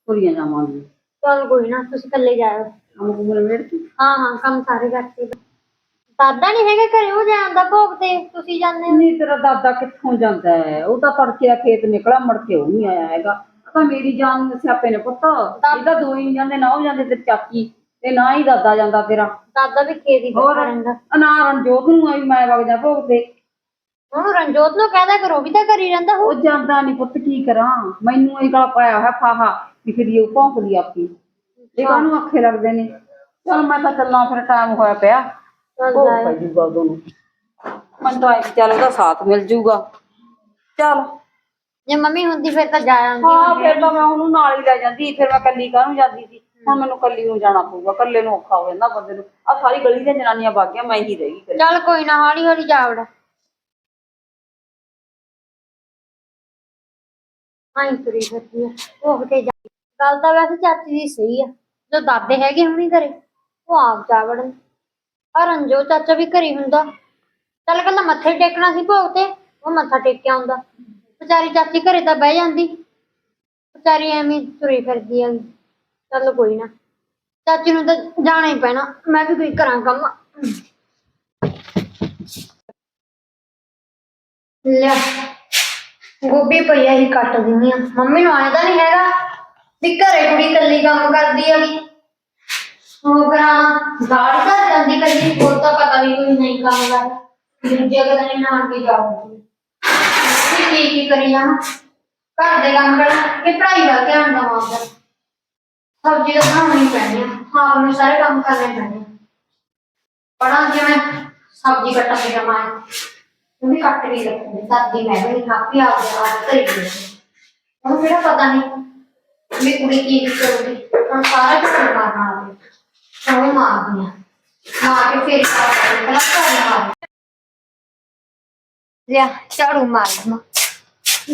ਤੁਰੀਆਂ ਜਾਵਾਂਗੇ ਚਲ ਕੋਈ ਨਾ ਤੁਸੀਂ ਇਕੱਲੇ ਜਾਇਓ। ਕੰਮ ਕੁਮ ਮੇੜ ਕੇ ਹਾਂ ਹਾਂ ਕੰਮ ਸਾਰੇ ਕਰਤੇ ਦਾਦਾ ਨਹੀਂ ਹੈਗਾ ਘਰੇ ਉਹ ਜਾਂਦਾ ਭੋਗ ਤੇ ਤੁਸੀਂ ਜਾਂਦੇ ਹੋ। ਨਹੀਂ ਤੇਰਾ ਦਾਦਾ ਕਿੱਥੋਂ ਜਾਂਦਾ ਹੈ? ਉਹ ਤਾਂ ਤੜਕੇ ਆ ਖੇਤ ਨਿਕਲਾ ਮੁੜ ਕੇ ਉਹ ਨਹੀਂ ਆਇਆ ਹੈਗਾ। ਆਹ ਤਾਂ ਮੇਰੀ ਜਾਨ ਨੂੰ ਸਿਆਪੇ ਨੇ ਪੁੱਤ। ਇਹ ਤਾਂ ਦੋ ਹੀ ਜਾਂਦੇ ਨਾ ਉਹ ਜਾਂਦੇ ਤੇ ਚਾਚੀ। ਤੇ ਨਾ ਹੀ ਦਾਦਾ ਜਾਂਦਾ ਤੇਰਾ। ਦਾਦਾ ਵੀ ਖੇਤੀ ਹੋਰ? ਰਹਿੰਦਾ। ਅਨਾਰ ਰਣਜੋਤ ਨੂੰ ਆਈ ਮੈਂ ਵਗ ਜਾ ਭੋਗ ਤੇ। ਉਹਨੂੰ ਰਣਜੋਤ ਨੂੰ ਕਹਦਾ ਕਰੋ ਵੀ ਤਾਂ ਘਰੀ ਰਹਿੰਦਾ ਹੋ ਉਹ ਜਾਂਦਾ ਨਹੀਂ ਪੁੱਤ ਕੀ ਕਰਾਂ? ਮੈਨੂੰ ਇਹ ਗਲ ਪਾਇਆ ਹੋਇਆ ਫਾਹਾ। ਕਿ ਫਿਰ ਇਹ ਭੌਂਕਦੀ ਆਪੀ ਇਹ ਕਾਹਨੂੰ ਅੱਖੇ ਲੱਗਦੇ ਨੇ। ਚਲ ਮੈਂ ਤਾਂ ਚੱਲਾਂ ਫਿਰ ਟਾਈਮ ਹੋਇਆ ਪਿਆ। ਚੱਲ ਭੋਗ ਜਾਇਓ। ਪੈ ਜੂਗਾ ਉਦੋਂ ਨੂੰ। ਮਨ ਤਾਂ ਆਇਆ ਚੱਲ ਉਹਦਾ ਸਾਥ ਮਿਲ ਜੂਗਾ। ਚੱਲ। ਜੇ ਮੰਮੀ ਹੁੰਦੀ ਫਿਰ ਤਾਂ ਜਾ ਆਉਂਦੀ ਹਾਂ ਫਿਰ ਤਾਂ ਮੈਂ ਉਹਨੂੰ ਨਾਲ ਹੀ ਲੈ ਜਾਂਦੀ। ਫਿਰ ਮੈਂ ਕੱਲੀ ਕਾਹਨੂੰ ਜਾਂਦੀ ਸੀ? ਹੁਣ ਮੈਨੂੰ ਕੱਲੀ ਨੂੰ ਜਾਣਾ ਪਊਗਾ। ਕੱਲੇ ਨੂੰ ਔਖਾ ਹੋ ਜਾਂਦਾ ਬੰਦੇ ਨੂੰ। ਆ ਸਾਰੀ ਗਲੀ ਦੀਆਂ ਜਨਾਨੀਆਂ ਬਾਗੀਆਂ ਮੈਂ ਹੀ ਰਹੀ ਚੱਲ ਕੋਈ ਨਾ ਹੌਲੀ ਹੌਲੀ ਜਾ ਵੜਾ। ਆਈ ਤੁਰੀ ਫਿਰਦੀ ਆ। ਭੋਗ ਤੇ ਜਾ। ਗੱਲ ਤਾਂ ਵੈਸੇ ਚਾਚੀ ਦੀ ਸਹੀ ਆ। ਜੋ ਦਾਦੇ ਹੈਗੇ ਹੁਣੀ ਘਰੇ, ਉਹ ਆਪ ਜਾ ਵੜਨ। ਆ ਰੰਜੋ ਚਾਚਾ ਵੀ ਘਰੇ ਹੁੰਦਾ। ਚੱਲ ਕੱਲਾ ਮੱਥੇ ਟੇਕਣਾ ਸੀ ਭੋਗ ਤੇ, ਉਹ ਮੱਥਾ ਟੇਕ ਕੇ ਆਉਂਦਾ। ਵਿਚਾਰੀ ਚਾਚੀ ਘਰੇ ਤਾਂ ਬਹਿ ਜਾਂਦੀ। ਵਿਚਾਰੀ ਐਵੇਂ ਹੀ ਤੁਰੀ ਫਿਰਦੀ ਆ। ਚੱਲ ਕੋਈ ਨਾ, ਚਾਚੀ ਨੂੰ ਤਾਂ ਜਾਣਾ ਹੀ ਪੈਣਾ। ਮੈਂ ਵੀ ਕੋਈ ਕਰਾਂ ਕੰਮ। ਲੈ, ਗੋਭੀ ਪਈਆ ਹੀ ਕੱਟ ਦਿੰਨੀ ਆ। ਮੰਮੀ ਨੂੰ ਆਇਆ ਤਾਂ ਨਹੀਂ ਹੈਗਾ। ਵੀ ਘਰੇ ਕੁੜੀ ਇਕੱਲੀ ਕੰਮ ਕਰਦੀ ਹੈਗੀ। ਉਹ ਕਰਾਂ ਦਾੜ ਕਰ ਜਾਂਦੀ ਕਦੀ ਹੋਰ ਤਾਂ ਪਤਾ ਵੀ ਕੋਈ ਨਹੀਂ ਕੰਮ ਕਰਦਾ ਦੂਜੇ ਕਦੇ ਨਹੀਂ ਨਾ ਕੇ ਜਾਊਗੀ। ਕੀ ਕੀ ਕਰੀ ਜਾਵਾਂ। ਘਰ ਦੇ ਕੰਮ ਕਰਨਾ ਕਿ ਪੜ੍ਹਾਈ ਵੱਲ ਧਿਆਨ ਦੇਵਾਂ ਆਪਦਾ। ਸਬਜ਼ੀ ਤਾਂ ਬਣਾਉਣੀ ਪੈਣੀ ਆ। ਹਾਂ ਮੈਨੂੰ ਸਾਰੇ ਕੰਮ ਕਰਨੇ ਪੈਣੇ ਪੜਾਂ ਜਿਵੇਂ ਸਬਜ਼ੀ ਕੱਟਣ ਦੀ ਜਮਾ ਉਹ ਵੀ ਕੱਟ ਕੇ ਰੱਖੂਗੀ ਸਬਜ਼ੀ ਮੈਂ ਵੀ ਕਾਫੀ ਆ ਗਿਆ ਅੱਜ ਧਰੀ ਗਈ ਉਹਨੂੰ ਕਿਹੜਾ ਪਤਾ ਨਹੀਂ। ਵੀ ਕੁੜੀ ਕੀ ਕੀ ਕਰੂਗੀ ਸਾਰਾ ਕੁਝ ਮਾਰਨਾ ਆਵੇ ਉਹ ਮਾਰਦੀ ਆ ਮਾਰ ਕੇ ਫੇਰ ਪਹਿਲਾਂ ਘਰ ਮਾਰ ਲਿਆ, ਝਾੜੂ ਮਾਰ ਲਵਾਂ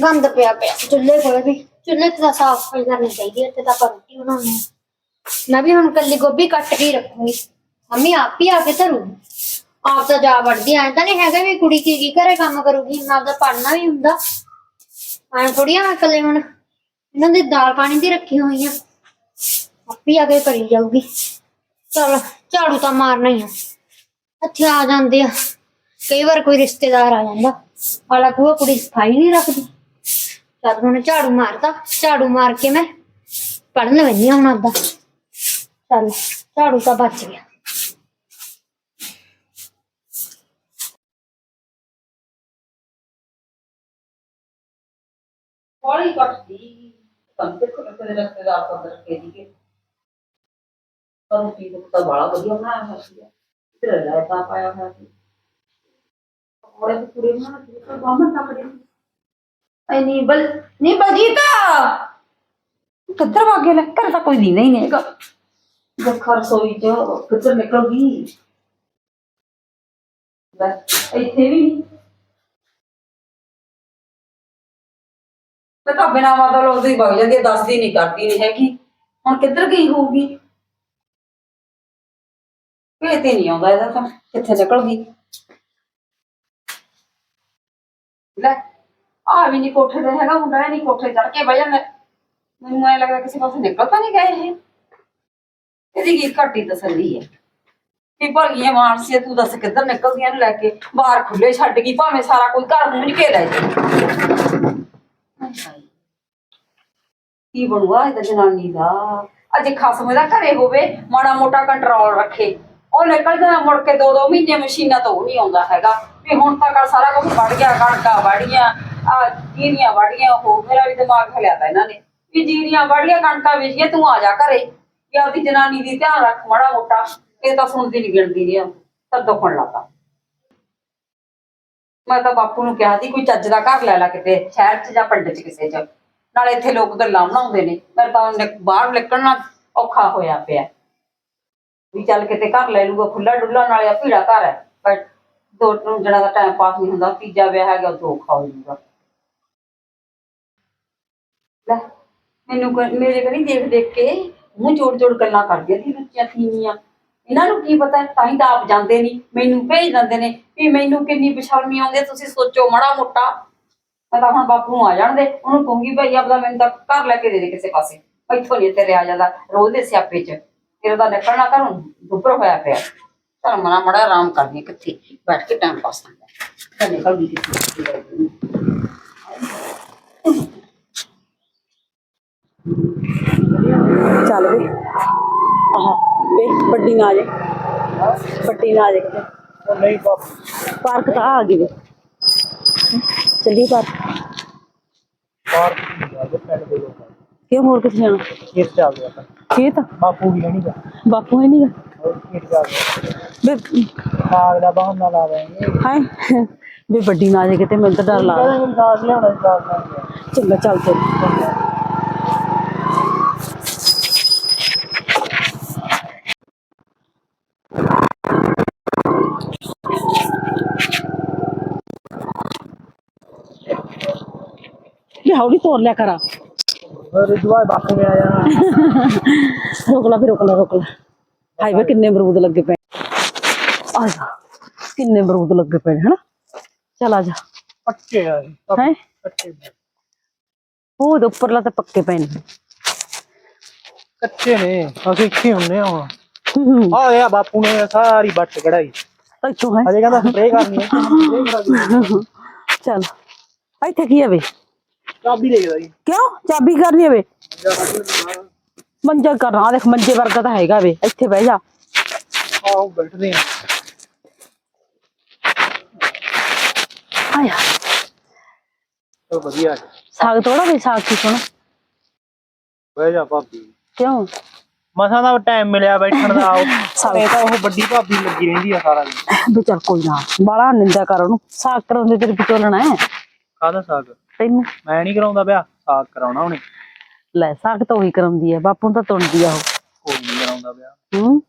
ਗੰਦ ਪਿਆ ਪਿਆ। ਚੁੱਲ੍ਹੇ ਕੋਲ ਵੀ। ਚੁੱਲ੍ਹੇ ਤੇ ਤਾਂ ਸਾਫ਼ ਸਫ਼ਾਈ ਕਰਨੀ ਚਾਹੀਦੀ ਹੈ। ਤੇ ਤਾਂ ਆਪਾਂ ਰੋਟੀ ਬਣਾਉਣੀ ਆ ਮੈਂ ਵੀ ਹੁਣ ਕੱਲੀ ਗੋਭੀ ਕੱਟ ਕੇ ਹੀ ਰੱਖੂੰਗੀ। ਮੰਮੀ ਆਪ ਹੀ ਆ ਕੇ ਧਰੂਗੀ। ਆਪ ਤਾਂ ਜਾ ਵੜਦੀ ਐਂ ਤਾਂ ਨਹੀਂ ਹੈਗਾ ਵੀ ਕੁੜੀ ਕੀ ਕੀ ਘਰੇ ਕੰਮ ਕਰੂਗੀ। ਮੈਂ ਆਪਦਾ ਪੜਨਾ ਵੀ ਹੁੰਦਾ। ਐਂ ਥੋੜੀ ਆ ਮੈਂ ਇਕੱਲੇ ਹੁਣ। ਇਹਨਾਂ ਦੇ ਦਾਲ ਪਾਣੀ ਦੀ ਰੱਖੀ ਹੋਈ ਆ। ਆਪੀ ਆ ਕੇ ਕਰੀ ਜਾਊਗੀ। ਚਲ, ਝਾੜੂ ਤਾਂ ਮਾਰਨਾ ਹੀ ਆ। ਇੱਥੇ ਆ ਜਾਂਦੇ ਆ। ਕਈ ਵਾਰ ਕੋਈ ਰਿਸ਼ਤੇਦਾਰ ਆ ਜਾਂਦਾ। ਹਾਲਾਂਕਿ ਉਹ ਕੁੜੀ ਸਫ਼ਾਈ ਨਹੀਂ ਰੱਖਦੀ। ਜਦ ਹੁਣ ਝਾੜੂ ਮਾਰਦਾ ਝਾੜੂ ਮਾਰ ਕੇ ਮੈਂ ਪੜਨ ਲੱਗੀ ਹੁਣ ਆਪਦਾ। ਚੱਲ, ਝਾੜੂ ਤਾਂ ਬਚ ਗਿਆ। ਹੌਲੀ ਕੱਟਦੀ। ਤੁਹਾਨੂੰ ਦੇਖੋ ਕਿਸੇ ਦੇ ਰਿਸ਼ਤੇਦਾਰ ਤੋਂ ਅੰਦਰ ਕੇ। ਦੀਏ ਪਰ ਕੀ ਤਾਂ ਬੜਾ ਵਧੀਆ ਬਣਾਇਆ ਹੋਇਆ ਸੀ ਇਧਰ ਲਾਇਤਾ ਪਾਇਆ ਹੋਇਆ ਸੀ। ਔਰੇ ਤੇ ਪੂਰੇ ਬਣਾ ਕੇ ਪਰ ਬਾਹਮਣ ਤੱਕ ਦੇ ਐ ਨਹੀਂ ਬਲ ਨਹੀਂ ਬਲਜੀਤਾ ਕਿੱਧਰ ਵਾ ਗਿਆ ਲੈ ਘਰ ਤਾਂ ਕੋਈ ਦੀਨਾ ਹੀ ਨਹੀਂ ਹੈਗਾ। ਜੱਖਰ ਸੋਈ ਚ ਕਿੱਧਰ ਨਿਕਲ ਗਈ ਬਸ ਇੱਥੇ ਵੀ ਨਹੀਂ ਮੈਂ ਤਾਂ ਬਿਨਾਂ ਮਤਲਬ ਉਹਦੀ ਵਗ ਜਾਂਦੀ ਹੈ, ਦੱਸਦੀ ਨਹੀਂ ਕਰਦੀ ਨਹੀਂ ਹੈਗੀ। ਹੁਣ ਕਿੱਧਰ ਗਈ ਹੋਊਗੀ? ਇਹ ਨਹੀਂ ਆਉਂਦਾ ਇਹਦਾ ਤਾਂ, ਕਿੱਥੇ ਨਿਕਲ ਗਈ? ਲੈ ਆ ਵੀ ਨਹੀਂ ਕੋਠੇ ਤੇ ਹੈਗਾ, ਮੁੰਡਾ ਇਹ ਨਹੀਂ ਕੋਠੇ ਚੜ ਕੇ ਬਹਿ ਜਾਂਦਾ। ਮੈਨੂੰ ਐ ਲੱਗਦਾ ਕਿਸੇ ਪਾਸੇ ਨਿਕਲ ਤਾਂ ਨਹੀਂ ਗਏ ਇਹ। ਇਹਦੀ ਕੀ ਘੱਟੀ ਤਸੱਲੀ ਹੈ? ਕਿ ਭਲੀਆਂ ਮਾਰਸੀਆਂ ਤੂੰ ਦੱਸ ਕਿੱਧਰ ਨਿਕਲਦੀਆਂ ਨੂੰ ਲੈ ਕੇ? ਬਾਹਰ ਖੁੱਲੇ ਛੱਡ ਗਈ, ਭਾਵੇਂ ਸਾਰਾ ਕੋਈ ਘਰ ਮੂੰਝ ਕੇ ਲੈ ਜਾਏ ਕੀ ਬਣੂਗਾ ਇਹਦਾ ਜਨਾਨੀ ਦਾ? ਅਜੇ ਖਸਮ ਇਹਦਾ ਘਰੇ ਹੋਵੇ, ਮਾੜਾ ਮੋਟਾ ਕੰਟਰੋਲ ਰੱਖੇ। ਉਹ ਨਿਕਲ ਜਾਣਾ ਮੁੜ ਕੇ ਦੋ ਦੋ ਮਹੀਨੇ ਮਸ਼ੀਨਾਂ ਤੋਂ ਉਹ ਨਹੀਂ ਆਉਂਦਾ ਹੈਗਾ। ਵੀ ਹੁਣ ਤਾਂ ਆਹ ਸਾਰਾ ਕੁਝ ਵੜ ਗਿਆ, ਕਣਕਾਂ ਵੜੀਆਂ ਆ ਜੀਰੀਆਂ ਵੜੀਆਂ ਉਹ ਮੇਰਾ ਵੀ ਦਿਮਾਗ ਹਲਿਆ ਤਾ ਇਹਨਾਂ ਨੇ। ਵੀ ਜੀਰੀਆਂ ਵੜੀਆਂ ਕਣਕਾਂ ਵੇਚੀਆਂ ਤੂੰ ਆ ਜਾ ਘਰੇ। ਵੀ ਆਪਦੀ ਜਨਾਨੀ ਦੀ ਧਿਆਨ ਰੱਖ ਮਾੜਾ ਮੋਟਾ, ਇਹ ਤਾਂ ਸੁਣਦੀ ਨਹੀਂ ਗਿਣਦੀ ਨਹੀਂ ਤਾਂ ਦੁਖਣ ਲੱਗਾ। ਮੈਂ ਤਾਂ ਬਾਪੂ ਨੂੰ ਕਿਹਾ ਸੀ, ਕੋਈ ਚੱਜ ਦਾ ਘਰ ਲੈ ਲੈ ਕਿਤੇ, ਸ਼ਹਿਰ 'ਚ ਜਾਂ ਪਿੰਡ 'ਚ ਕਿਸੇ 'ਚ। ਨਾਲੇ ਇੱਥੇ ਲੋਕ ਗੱਲਾਂ ਬਣਾਉਂਦੇ ਨੇ ਮੈਂ ਤਾਂ ਨਿਕ- ਬਾਹਰ ਨਿਕਲਣਾ ਔਖਾ ਹੋਇਆ ਪਿਆ। ਵੀ ਚੱਲ ਕਿਤੇ ਘਰ ਲੈ ਲੂਗਾ ਖੁੱਲਾ ਡੁੱਲਾ ਨਾਲੇ ਆ ਭੀੜਾ ਘਰ ਹੈ। ਪਰ ਦੋ ਤਿੰਨ ਜਣਾ ਦਾ ਟਾਈਮ ਪਾਸ ਨਹੀਂ ਹੁੰਦਾ, ਤੀਜਾ ਵਿਆਹ ਹੈਗਾ, ਉਹ ਔਖਾ ਹੋ ਜਾਊਗਾ। ਲੈ, ਮੈਨੂੰ ਕ- ਮੇਰੇ ਕਰੀ ਦੇਖ ਦੇਖ ਕੇ ਮੂੰਹ ਜੋੜ ਜੋੜ ਗੱਲਾਂ ਕਰਦੀਆਂ ਸੀ ਰੁੱਚੀਆਂ ਥੀਨੀਆਂ ਇਹਨਾਂ ਨੂੰ ਕੀ ਪਤਾ ਤਾਂ ਹੀ ਤਾਂ ਆਪ ਜਾਂਦੇ ਨਹੀਂ ਮੈਨੂੰ ਭੇਜ ਦਿੰਦੇ ਨੇ ਵੀ ਮੈਨੂੰ ਕਿੰਨੀ ਬੇਸ਼ਰਮੀ ਆਉਂਦੀ ਹੈ, ਤੁਸੀਂ ਸੋਚੋ ਮਾੜਾ ਮੋਟਾ। ਮੈਂ ਤਾਂ ਹੁਣ ਬਾਪੂ ਨੂੰ ਆ ਜਾਣ ਦੇ ਉਹਨੂੰ ਕਹੂੰਗੀ ਭਾਈ ਆਪਦਾ ਮੈਨੂੰ ਤਾਂ ਘਰ ਲੈ ਕੇ ਦੇ ਦੇ ਕਿਸੇ ਪਾਸੇ ਇੱਥੋਂ ਨਹੀਂ ਇੱਥੇ ਰਿਹਾ ਜਾਂਦਾ ਰੋਜ਼ ਦੇ ਸਿਆਪੇ 'ਚ। ਤੇਰਾ ਤਾਂ ਨਿਕਲਣਾ ਘਰੋਂ ਦੁੱਪਰ ਹੋਇਆ ਪਿਆ। ਚਲ ਮਨਾ ਮੜਾ ਆਰਾਮ ਕਰਨੀ ਕਿੱਥੇ ਬੈਠ ਕੇ ਟਾਈਮ ਪਾਸ ਕਰਨਾ ਤਾਂ ਨਿਕਲ ਗਈ ਕਿੱਥੇ ਚੱਲ ਵੇ। ਆਹ। ਵੇ ਵੱਡੀ ਨਾ ਆ ਜੇ ਵੱਡੀ ਨਾ ਆ ਜੇ ਕਿਤੇ ਨਹੀਂ ਪਾਰਕ ਤਾਂ ਆ ਗਈ ਵੇ। ਚੱਲੀ ਪਾਰਕ। ਪਾਰਕ ਦੀ ਗੱਲ ਹੈ ਪਿੰਡ ਦੇ ਲੋਕਾਂ ਕਿਉਂ ਹੋਰ ਕਿੱਥੇ ਜਾਣਾ? ਖੇਤ ਚੱਲਦੇ ਆਪਾਂ ਖੇਤ? ਬਾਪੂ ਵੀ ਨਹੀਂ ਗਾ ਬਾਪੂ ਹੈ ਨਹੀਂਗਾ ਹੋਰ ਖੇਤ ਚੱਲਦੇ ਵੇ ਸਾਗ ਦਾ ਬਹਾਨਾ ਲਾ ਦੇਂਗੇ ਹਾਏ ਵੇ ਵੱਡੀ ਨਾ ਆ ਜੇ ਕਿਤੇ ਮੈਨੂੰ ਤਾਂ ਡਰ ਲੱਗਦਾ। ਸਾਗ ਲਿਆਉਣਾ ਸੀ, ਸਾਗ ਨਾਲ ਚੰਗਾ ਚੱਲ ਚੱਲ ਵੀ ਹੌਲੀ ਤੋਰ ਲਿਆ ਕਰਾ ਫਿਰ ਦੁਆ ਬਾਪੂ ਨੇ ਆ ਜਾਣਾ ਰੋਕ ਲਾ ਫਿਰ ਰੋਕ ਲਾ ਰੋਕ ਲਾ ਹਾਏ ਵੇ ਕਿੰਨੇ ਅਮਰੂਦ ਲੱਗੇ ਪਏ ਆ ਜਾ ਕਿੰਨੇ ਅਮਰੂਦ ਲੱਗੇ ਪਏ ਨੇ ਹਨਾ ਚਲ ਆ ਜਾ ਪੱਕੇ ਆ ਇਹ, ਹੈ ਕੱਚੇ ਨੇ। ਉਹ ਉਹਦੇ ਉੱਪਰਲਾ ਤਾਂ ਪੱਕੇ ਪਏ ਨੇ ਕੱਚੇ ਨੇ ਅਸੀਂ ਇੱਥੇ ਹੁੰਨੇ ਆ ਹੁਣ ਹੂੰ ਆ ਗਿਆ ਬਾਪੂ ਨੇ ਸਾਰੀ ਬੱਟ ਕਢਾਈ ਅੱਛਾ ਹੈ ਅਜੇ ਕਹਿੰਦਾ ਸਪਰੇਅ ਕਰਨੀ ਹੈ spray ਕਰਾ ਦਿਓ। ਚਲ ਇੱਥੇ ਕੀ ਹੈ ਵੇ ਚਾਬੀ ਲੈ ਗਿਆ ਜੀ। ਕਿਉਂ? ਚਾਬੀ ਕਰਨੀ ਵੇ ਮੰਜਾ ਕਰਨਾ ਦੇਖ ਮੰਜੇ ਵਰਗਾ ਤਾਂ ਹੈਗਾ ਵੇ ਇੱਥੇ ਬਹਿ ਜਾ। ਆਓ ਬੈਠਦੇ ਆ। ਆਇਆ ਚਲੋ ਵਧੀਆ ਜੀ। ਸਾਗ ਤੋੜਾ ਵੇ ਸਾਗ ਕੀ ਸੋਣਾ? ਬਹਿ ਜਾ ਭਾਬੀ। ਕਿਉਂ? ਮਸਾਂ ਦਾ ਟਾਈਮ ਮਿਲਿਆ ਬੈਠਣ ਦਾ ਉਹ ਇਹ ਤਾਂ ਉਹ ਵੱਡੀ ਭਾਬੀ ਲੱਗੀ ਰਹਿੰਦੀ ਆ ਸਾਰਾ ਦਿਨ। ਵੀ ਚੱਲ ਕੋਈ ਨਾ ਬਾਲਾ ਨਿੰਦਾ ਕਰ ਉਹਨੂੰ। ਸਾਗ ਕਰਾਉਣ ਦੇ ਤੇਰੇ ਵਿਚੋਲਣਾ ਹੈ। ਕਾਹਦਾ ਸਾਗ? ਤੈਨੂੰ? ਮੈਂ ਨਹੀਂ ਕਰਾਉਂਦਾ ਵਿਆਹ ਸਾਗ ਕਰਾਉਣਾ ਉਹਨੇ। ਲੈ ਸਾਗ ਤਾਂ ਉਹੀ ਕਰਾਉਂਦੀ ਹੈ ਬਾਪੂ ਨੂੰ ਤਾਂ ਤੁੰਦੀ ਆ ਉਹ। ਕੋਈ ਨਹੀਂ ਕਰਾਉਂਦਾ ਵਿਆਹ ਹੂੰ?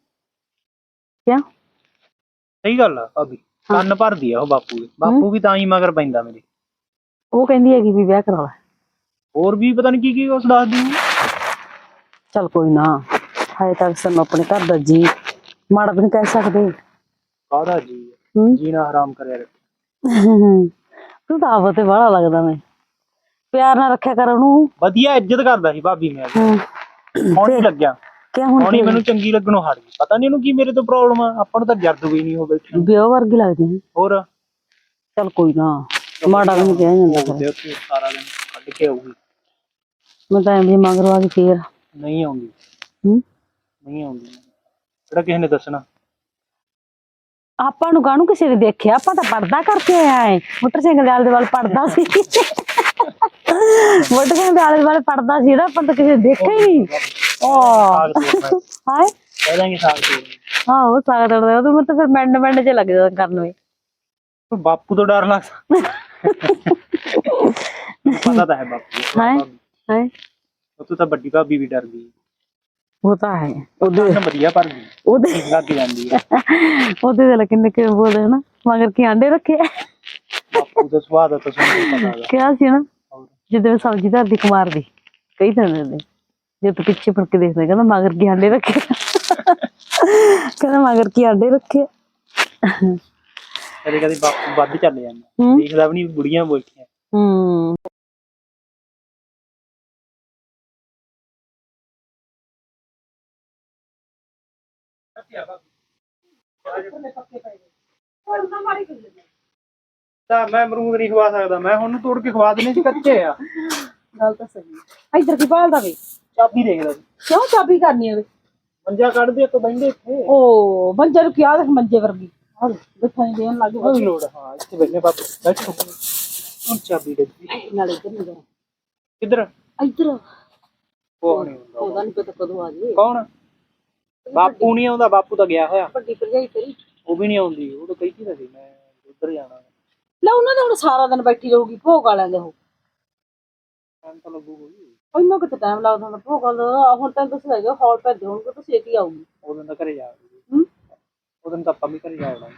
ਕਿਆ? ਸਹੀ ਗੱਲ ਆ ਭਾਬੀ। ਕੰਨ ਭਰਦੀ ਆ ਉਹ ਬਾਪੂ ਦੇ। ਬਾਪੂ ਵੀ ਤਾਂ ਹੀ ਮਗਰ ਪੈਂਦਾ ਮੇਰੇ। ਉਹ ਕਹਿੰਦੀ ਹੈਗੀ ਵੀ ਵਿਆਹ ਕਰਾ ਲੈ। ਹੋਰ ਵੀ ਪਤਾ ਨਹੀਂ ਕੀ ਕੀ ਉਸ ਦੱਸਦੀ ਆ। ਚੱਲ ਕੋਈ ਨਾ ਹਾਏ ਤੱਕ ਸਾਨੂੰ ਆਪਣੇ ਘਰ ਦਾ ਜੀ ਮਾੜਾ ਵੀ ਨਹੀਂ ਕਹਿ ਸਕਦੇ। ਕਾਹਦਾ ਜੀ? ਹੂੰ। ਜੀਣਾ ਹਰਾਮ ਕਰਿਆ ਰੱਖਿਆ। ਤੂੰ ਤਾਂ ਆਪ ਤੇ ਬਾਹਲਾ ਲੱਗਦਾ ਮੈਂ। ਪਿਆਰ ਨਾਲ ਰੱਖਿਆ ਕਰ ਉਹਨੂੰ। ਵਧੀਆ ਇੱਜ਼ਤ ਕਰਦਾ ਸੀ ਭਾਬੀ ਮੈਂ। ਹੂੰ। ਹੁਣ ਨਹੀਂ ਲੱਗਿਆ। ਕਿਆ ਹੁਣ ਹੁਣ ਮੈਨੂੰ ਚੰਗੀ ਲੱਗਣੋਂ ਹਟ ਗਈ। ਪਤਾ ਨਹੀਂ ਇਹਨੂੰ ਕੀ ਮੇਰੇ ਤੋਂ ਪ੍ਰੋਬਲਮ ਆ। ਆਪਾਂ ਨੂੰ ਤਾਂ ਜਰਦ ਵੀ ਨਹੀਂ ਹੋ ਬੈਠੇ। ਵਿਆਹ ਵਰਗੀ ਲੱਗਦੀ ਹੈ ਹੋਰ? ਚੱਲ ਕੋਈ ਨਾ। ਮਾੜਾ ਨਹੀਂ ਕਿਹਾ ਜਾਂਦਾ ਫਿਰ। ਉਹਦੇ ਉੱਤੇ ਸਾਰਾ ਦਿਨ ਕੱਢ ਕੇ ਆਊਗੀ। ਮੈਂ ਤਾਂ ਐਵੇਂ ਮਗਰੋਂ ਆ ਕੇ ਫੇਰ। ਨਹੀਂ ਆਉਂਦੀ। ਹੂੰ? ਨਹੀਂ ਆਉਂਦੀ। ਕਿਹੜਾ ਕਿਸੇ ਨੇ ਦੱਸਣਾ? ਆਪਾਂ ਨੂੰ ਕਾਹਨੂੰ ਕਿਸੇ ਨੇ ਦੇਖਿਆ? ਆਪਾਂ ਤਾਂ ਪਰਦਾ ਕਰਕੇ ਆਇਆ ਹੈ ਮੋਟਰਸਾਈਕਲ ਦੇ ਆਲੇ ਦੁਆਲੇ ਪੜਦਾ ਸੀ। ਮੋਟਰਸਾਈਕਲ ਦੇ ਆਲੇ ਦੁਆਲੇ ਪੜਦਾ ਸੀ ਨਾ ਆਪਾਂ ਤਾਂ ਕਿਸੇ ਨੇ ਦੇਖਿਆ ਹੀ ਨਹੀਂ। ਤੋੜਨਾ ਹਾਏ ਕਹਿ ਦਾਂਗੇ ਸਾਗ ਤੋੜਨਾ ਹਾਂ ਉਹ ਸਾਗ ਤੜਦਾ ਉਹ ਤਾਂ ਫਿਰ ਮਿੰਟ ਮਿੰਟ ਚ ਲੱਗ ਜਾਂਦਾ ਕਰਨ ਵਿੱਚ ਬਾਪੂ ਤੋਂ ਡਰ ਲੱਗਦਾ। ਪਤਾ ਤਾਂ ਹੈ ਬਾਪੂ ਦਾ। ਹਾਏ ਹਾਏ ਉਹ ਤੋਂ ਤਾਂ ਵੱਡੀ ਭਾਬੀ ਵੀ ਡਰਦੀ। ਤਾਂ ਹੈ ਉਹਦੇ ਵਧੀਆ ਪਰ ਉਹਦੇ ਲੱਗ ਜਾਂਦੀ ਹੈ ਉਹਦੇ ਦੇ ਕਿੰਨੇ ਕਿ ਬੋਲਦੇ ਹਨਾ ਮਗਰ ਕੀ ਆਂਡੇ ਰੱਖੇ ਬਾਪੂ ਦਾ ਸੁਭਾਅ ਦਾ ਤਾਂ ਸਾਨੂੰ ਪਤਾ ਹੈਗਾ ਕਿਹਾ ਸੀ ਨਾ। ਜਦੋਂ ਸਬਜ਼ੀ ਧਰਦੀ ਕੁਮਾਰ ਦੀ ਕਈ ਦਿਨ ਦੇ ਜੇ ਤੂੰ ਪਿੱਛੇ ਫੜ ਕੇ ਦੇਖਦਾ ਕਹਿੰਦਾ ਮਗਰ ਕੀ ਆਂਡੇ ਰੱਖੇ ਕਹਿੰਦਾ ਮਗਰ ਕੀ ਆਂਡੇ ਰੱਖੇ ਕਦੇ ਕਦੇ ਬਾਪੂ ਵੱਧ ਚੱਲ ਜਾਂਦਾ ਹੂੰ। ਦੇਖਦਾ ਵੀ ਨਹੀਂ ਬੁੜੀਆਂ ਬੋਲਦੀਆਂ ਹੂੰ ਤਾਂ ਮੈਂ ਅਮਰੂਦ ਨਹੀਂ ਖਵਾ ਸਕਦਾ। ਮੈਂ ਹੁਣ ਨੂੰ ਤੋੜ ਕੇ ਖਵਾ ਦੇਣੇ ਸੀ ਕੱਚੇ ਆ। ਗੱਲ ਤਾਂ ਸਹੀ ਇੱਧਰ ਕੀ ਭਾਲਦਾ ਵੇ? ਚਾਬੀ ਦੇਖਦਾ ਸੀ ਕਿਉਂ ਚਾਬੀ ਕਰਨੀ ਹੈ ਮੰਜਾ ਕੱਢ ਦੇ ਇੱਕ ਬੈਂਦੇ ਇੱਥੇ। ਓ ਮੰਜੇ ਨੂੰ ਕਿਹਾ ਦੇਖ ਮੰਜੇ ਵਰਗੀ। ਹਾਂ ਬਿਠਾਈ ਦੇਣ ਲੱਗ ਕੋਈ ਲੋੜ ਹਾਂ ਇੱਥੇ ਬੈਠੇ ਬਾਪੂ ਬੈਠੋ। ਹੁਣ ਚਾਬੀ ਦੇ ਨਾਲੇ ਇੱਧਰ ਨਹੀਂ ਜਾਣਾ ਕਿੱਧਰ? ਇੱਧਰ। ਉਹ ਨਹੀਂ ਹੁੰਦਾ ਉਹਦਾ ਨਹੀਂ ਪਤਾ ਕਦੋਂ ਆ ਜੇ ਕੌਣ? ਬਾਪੂ ਨਹੀਂ ਆਉਂਦਾ ਬਾਪੂ ਤਾਂ ਗਿਆ ਹੋਇਆ। ਵੱਡੀ ਭਰਜਾਈ ਤੇਰੀ। ਉਹ ਵੀ ਨਹੀਂ ਆਉਂਦੀ ਉਹ ਤਾਂ ਕਹਿੰਦੀ ਤਾਂ ਸੀ ਮੈਂ ਉੱਧਰ ਜਾਣਾ। ਲੈ ਉਹਨਾਂ ਦੇ ਹੁਣ ਸਾਰਾ ਦਿਨ ਬੈਠੀ ਰਹੂਗੀ ਭੋਗ ਵਾਲਿਆਂ ਦੇ ਉਹ। ਟਾਈਮ ਤਾਂ ਲੱਗੂਗਾ ਜੀ ਇੰਨਾ ਕਿਤੇ ਟਾਈਮ ਲੱਗਦਾ ਹੁੰਦਾ ਭੋਗ ਵਾਲਾ? ਹੁਣ ਤਾਂ ਤੁਸੀਂ ਹੈਗੇ ਹਾਲ ਭੇਜਦੇ ਹੋਣਗੇ ਤਾਂ ਛੇਤੀ ਆਊਗੀ ਉਹ ਦਿਨ ਤਾਂ ਘਰੇ ਜਾ ਹੂੰ? ਉਹ ਦਿਨ ਤਾਂ ਆਪਾਂ ਵੀ ਘਰੇ ਜਾ ਵੜਾਂਗੇ